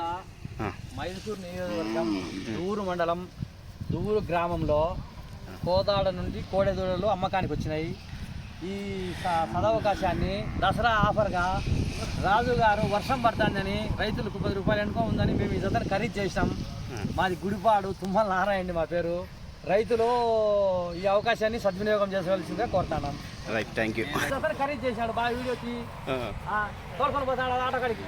జిల్లా మైసూరు నియోజకవర్గం దూరు మండలం దూరు గ్రామంలో కోదాడ నుండి కోడెదూడలు అమ్మకానికి వచ్చినాయి. ఈ సదవకాశాన్ని దసరా ఆఫర్గా రాజు గారు వర్షం పడుతుందని రైతులకు పది రూపాయలు ఎనుకో ఉందని మేము ఈ జతను ఖరీదు చేసాం మాది గుడిపాడు తుమ్మల నారాయణ మా పేరు. రైతులు ఈ అవకాశాన్ని సద్వినియోగం చేసుకోవాల్సిందిగా కోరుతున్నాం. రైట్ థ్యాంక్ యూ ఖరీదు చేశాడు. బాగా వీడియోకి ఆ, తోలుకొని పోతాడు ఆటోకాడికి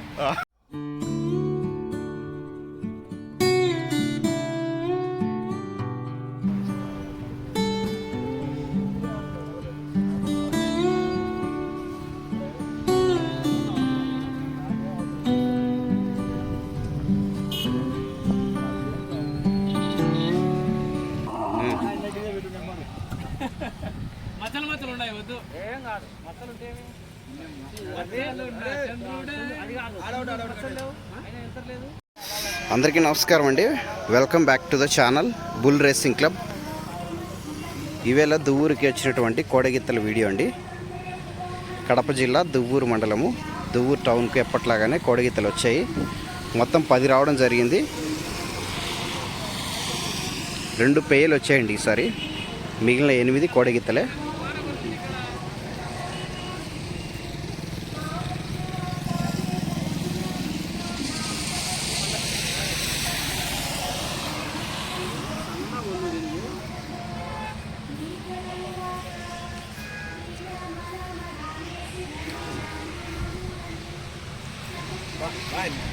మచ్చలు ఉన్నాయి వద్దు. ఏం కాదు. మచ్చలు ఉంటే అందరికీ నమస్కారం అండి. Welcome back to the channel bull racing club ఈవేళ దువ్వూరుకి వచ్చినటువంటి కోడగిత్తల వీడియో అండి. కడప జిల్లా దువ్వూరు మండలము. దువ్వూరు టౌన్కు ఎప్పట్లాగానే కోడగిత్తలు వచ్చాయి. మొత్తం పది రావడం జరిగింది. రెండు పేయలు వచ్చాయండి ఈసారి. మిగిలిన ఎనిమిది కోడగిత్తలే.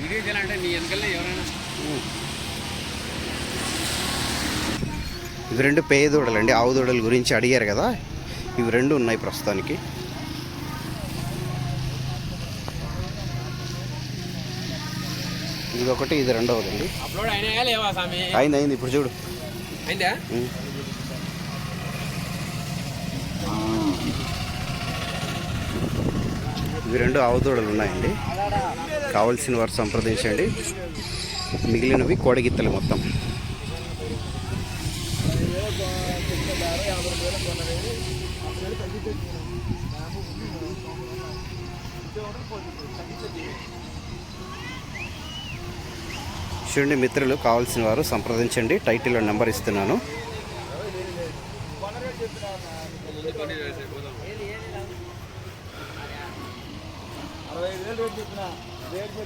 వీడియో చేయాలంటే నీ వెనకలే ఎవరైనా ఇవి రెండు పేయ దూడలండి ఆవు దూడల గురించి అడిగారు కదా. ఇవి రెండు ఉన్నాయి ప్రస్తుతానికి. ఇది ఒకటి ఇది రెండవదండి. అయింది అయింది ఇప్పుడు చూడు. అయిందా. ఇవి రెండు ఆవుదూడలు ఉన్నాయండి. కావలసిన వారు సంప్రదించండి. మిగిలినవి కోడగిత్తలు మొత్తం. చూడండి మిత్రులు కావాల్సిన వారు సంప్రదించండి. టైటిల్లో నెంబర్ ఇస్తున్నాను.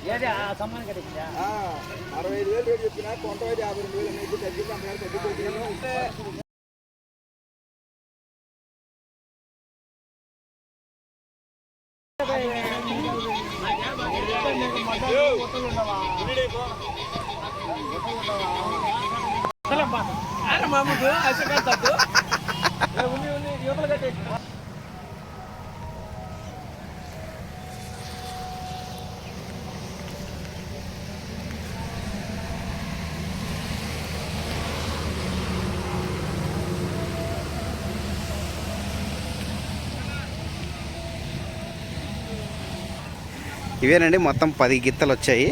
ఏది? ఆ సమ్మాన్ కట్టించా అరవై ఐదు వేలు రేటు చెప్పిన కొంత యాభై రెండు వేలు అనేది అమ్మగారు తగ్గిపోతుంది మామకు అసలు ఉంది యువతలు కట్టేసి ఇవేనండి మొత్తం పది గిత్తలు వచ్చాయి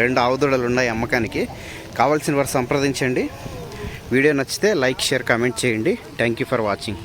రెండు ఆవుదూడలు ఉన్నాయి అమ్మకానికి. కావాల్సిన వారు సంప్రదించండి. వీడియో నచ్చితే లైక్ షేర్ కామెంట్ చేయండి. Thank you for watching